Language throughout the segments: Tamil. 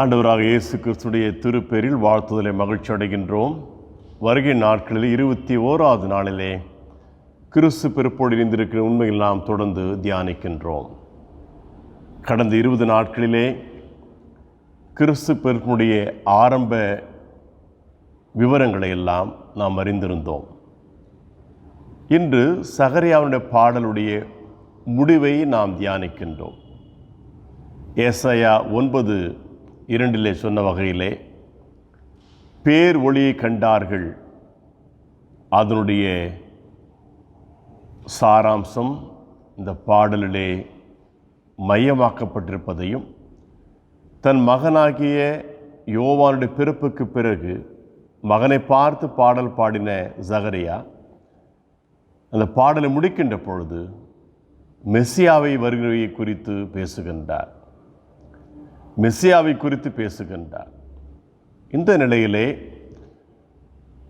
ஆண்டவராக இயேசு கிறிஸ்துடைய திருப்பேரில் வாழ்த்துதலை மகிழ்ச்சி அடைகின்றோம். வருகை நாட்களில் இருபத்தி ஓராவது நாளிலே கிறிஸ்து பிறப்போடு இணைந்திருக்கிற உண்மையில் நாம் தொடர்ந்து தியானிக்கின்றோம். கடந்த இருபது நாட்களிலே கிறிஸ்து பிறப்பினுடைய ஆரம்ப விவரங்களை எல்லாம் நாம் அறிந்திருந்தோம். இன்று சகரியாவுடைய பாடலுடைய முடிவை நாம் தியானிக்கின்றோம். ஏசையா ஒன்பது இரண்டிலே சொன்ன வகையிலே பேர் ஒளியை கண்டார்கள். அதனுடைய சாராம்சம் இந்த பாடலிலே மையமாக்கப்பட்டிருப்பதையும் தன் மகனாகிய யோவானுடைய பிறப்புக்கு பிறகு மகனை பார்த்து பாடல் பாடின ஜகரியா அந்த பாடலை முடிக்கின்ற பொழுது மெஸ்ஸியாவை வருகையை குறித்து பேசுகின்றார். மெஸ்ஸியாவை குறித்து பேசுகின்றார். இந்த நிலையிலே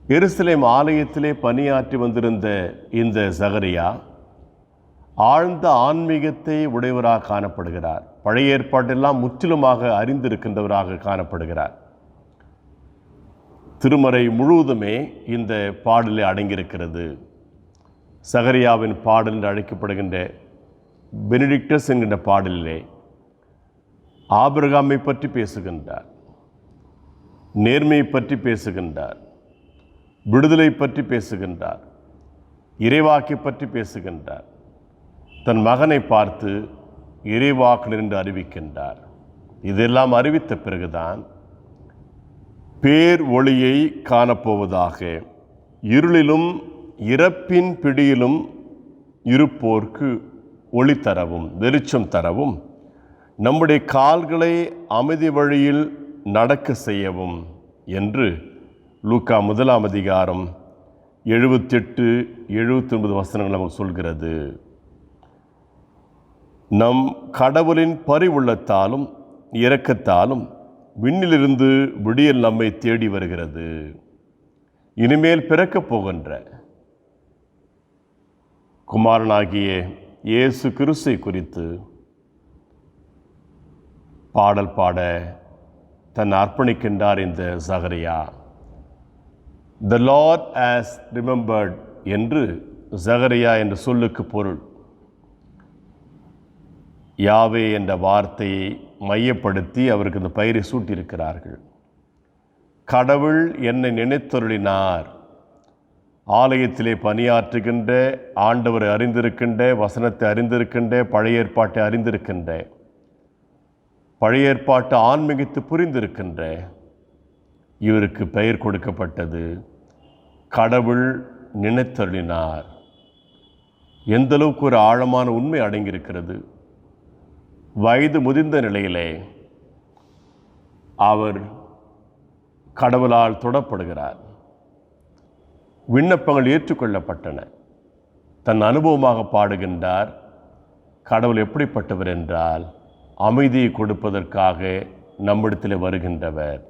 எருசலேம் ஆலயத்திலே பணியாற்றி வந்திருந்த இந்த சகரியா ஆழ்ந்த ஆன்மீகத்தை உடையவராக காணப்படுகிறார். பழைய ஏற்பாட்டெல்லாம் முற்றிலுமாக அறிந்திருக்கின்றவராக காணப்படுகிறார். திருமறை முழுவதுமே இந்த பாடலில் அடங்கியிருக்கிறது. சகரியாவின் பாடல் என்று அழைக்கப்படுகின்ற பெனிடிக்டஸ் என்கின்ற பாடலிலே ஆபிரகாமை பற்றி பேசுகின்றார் நேர்மையை பற்றி பேசுகின்றார் விடுதலை பற்றி பேசுகின்றார் இறைவாக்கை பற்றி பேசுகின்றார். தன் மகனை பார்த்து இறைவாக்கனர் என்று அறிவிக்கின்றார். இதெல்லாம் அறிவித்த பிறகுதான் பேர் ஒளியை காணப்போவதாக இருளிலும் இறப்பின் பிடியிலும் இருப்போர்க்கு ஒளி தரவும் வெளிச்சம் தரவும் நம்முடைய கால்களை அமைதி வழியில் நடக்க செய்யவும் என்று லூக்கா முதலாம் அதிகாரம் எழுபத்தெட்டு எழுபத்தி ஒன்பது வசனங்கள் நமக்கு சொல்கிறது. நம் கடவுளின் பரிவுள்ளத்தாலும் இரக்கத்தாலும் விண்ணிலிருந்து விடியல் நம்மை தேடி வருகிறது. இனிமேல் பிறக்கப் போகின்ற குமாரனாகிய இயேசு கிறிஸ்தை குறித்து பாடல் பாட தன் அர்ப்பணிக்கின்றார் இந்த Zachariah the Lord has remembered என்று ஜகரியா என்ற சொல்லுக்கு பொருள். யாவே என்ற வார்த்தையை மையப்படுத்தி அவருக்கு இந்த பயிரை சூட்டியிருக்கிறார்கள். கடவுள் என்னை நினைத்தருளினார். ஆலயத்திலே பணியாற்றுகின்ற ஆண்டவரை அறிந்திருக்கின்ற வசனத்தை அறிந்திருக்கின்ற பழைய ஏற்பாட்டை அறிந்திருக்கின்ற. பழைய ஏற்பாட்டு ஆன்மீகத்து புரிந்திருக்கின்ற இவருக்கு பெயர் கொடுக்கப்பட்டது கடவுள் நினைத்தருளினார் எந்த அளவுக்கு ஒரு ஆழமான உண்மை அடங்கியிருக்கிறது. வயது முதிர்ந்த நிலையிலே அவர் கடவுளால் தொடப்படுகிறார். விண்ணப்பங்கள் ஏற்றுக்கொள்ளப்பட்டன. தன் அனுபவமாக பாடுகின்றார். கடவுள் எப்படிப்பட்டவர் என்றால் அமைதியை கொடுப்பதற்காக நம்மிடத்தில் வருகின்றவர்.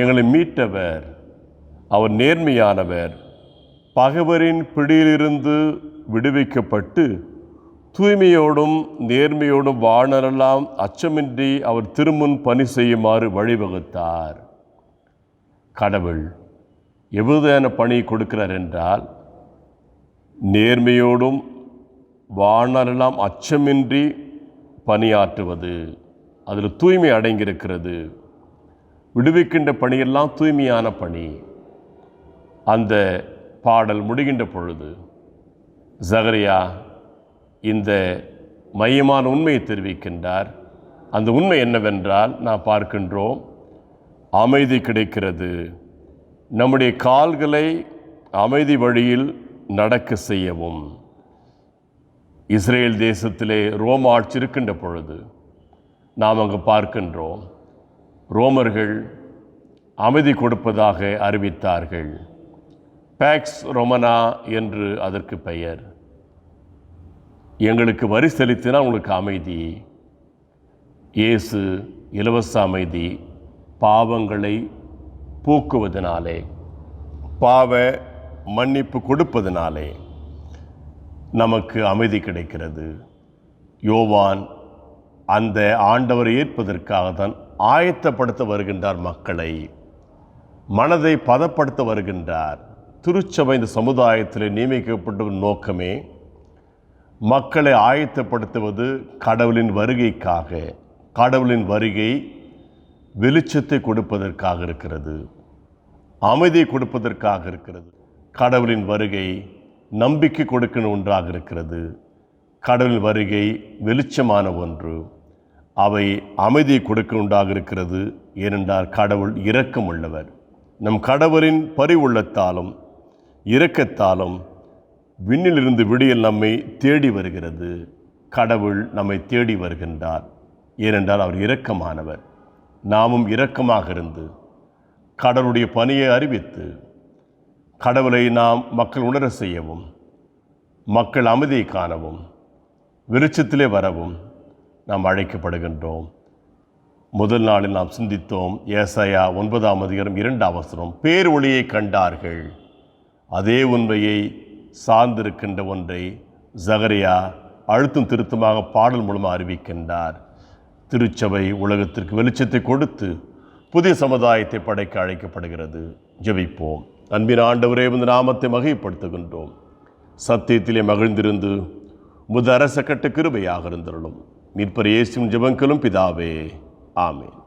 எங்களை மீட்டவர் அவர் நேர்மையானவர். பகைவரின் பிடியிலிருந்து விடுவிக்கப்பட்டு தூய்மையோடும் நேர்மையோடும் வாழலாம் அச்சமின்றி அவர் திருமுன் பணி செய்யுமாறு வழிவகுத்தார். கடவுள் எவ்வளதான பணி கொடுக்கிறார் என்றால் நேர்மையோடும் வாழலாம் அச்சமின்றி பணியாற்றுவது அதில் தூய்மை அடங்கியிருக்கிறது. விடுவிக்கின்ற பணியெல்லாம் தூய்மையான பணி. அந்த பாடல் முடிகின்ற பொழுது ஜகரியா இந்த மையமான உண்மையை தெரிவிக்கின்றார். அந்த உண்மை என்னவென்றால் நான் பார்க்கின்றோம் அமைதி கிடைக்கிறது. நம்முடைய கால்களை அமைதி வழியில் நடக்க செய்யவும். இஸ்ரேல் தேசத்திலே ரோம ஆட்சி இருக்கின்ற பொழுது நாம் அங்கு பார்க்கின்றோம் ரோமர்கள் அமைதி கொடுப்பதாக அறிவித்தார்கள். பேக்ஸ் ரொமனா என்று அதற்கு பெயர். எங்களுக்கு வரி செலுத்தினால் உங்களுக்கு அமைதி. இயேசு இலவச அமைதி பாவங்களை போக்குவதனாலே பாவ மன்னிப்பு கொடுப்பதனாலே. நமக்கு அமைதி கிடைக்கிறது. யோவான் அந்த ஆண்டவரை ஏற்பதற்காக தான் ஆயத்தப்படுத்த வருகின்றார் மக்களை. மனதை பதப்படுத்த வருகின்றார். திருச்சபை இந்த சமுதாயத்தில் நியமிக்கப்பட்ட நோக்கமே மக்களை ஆயத்தப்படுத்துவது கடவுளின் வருகைக்காக கடவுளின் வருகை வெளிச்சத்தை கொடுப்பதற்காக இருக்கிறது. அமைதியை கொடுப்பதற்காக இருக்கிறது. கடவுளின் வருகை நம்பிக்கை கொடுக்கிற ஒன்றாக இருக்கிறது. கடவுள் வருகை வெளிச்சமான ஒன்று. அவை அமைதியை கொடுக்க உண்டாக இருக்கிறது ஏனென்றால் கடவுள் இரக்கம் உள்ளவர். நம் கடவுளின் பரிவுள்ளத்தாலும் இரக்கத்தாலும் விண்ணிலிருந்து விடியல் நம்மை தேடி வருகிறது. கடவுள் நம்மை தேடி வருகின்றார். ஏனென்றால் அவர் இரக்கமானவர். நாமும் இரக்கமாக இருந்து கடவுளுடைய பணியை அறிவித்து கடவுளை நாம் மக்கள் உணர செய்யவும் மக்கள் அமைதியை காணவும் வெளிச்சத்திலே வரவும் நாம் அழைக்கப்படுகின்றோம். முதல் நாளில் நாம் சிந்தித்தோம் ஏசையா ஒன்பதாம் அதிகாரம் இரண்டு அவசரம் பேர் ஒளியை கண்டார்கள். அதே உண்மையை சார்ந்திருக்கின்ற ஒன்றை ஜகரியா அழுத்தம் திருத்தமாக பாடல் மூலமாக அறிவிக்கின்றார். திருச்சபை உலகத்திற்கு வெளிச்சத்தை கொடுத்து புதிய சமுதாயத்தை படைக்க அழைக்கப்படுகிறது. ஜெபிப்போம். அன்பின் ஆண்டவரே இந்த நாமத்தை மகிழ்ப்படுத்துகின்றோம் சத்தியத்திலே மகிழ்ந்திருந்து முது அரச கட்ட கிருபையாக இருந்திருளும். மீட்பர் இயேசுவின் ஜபங்களும் பிதாவே. ஆமேன்.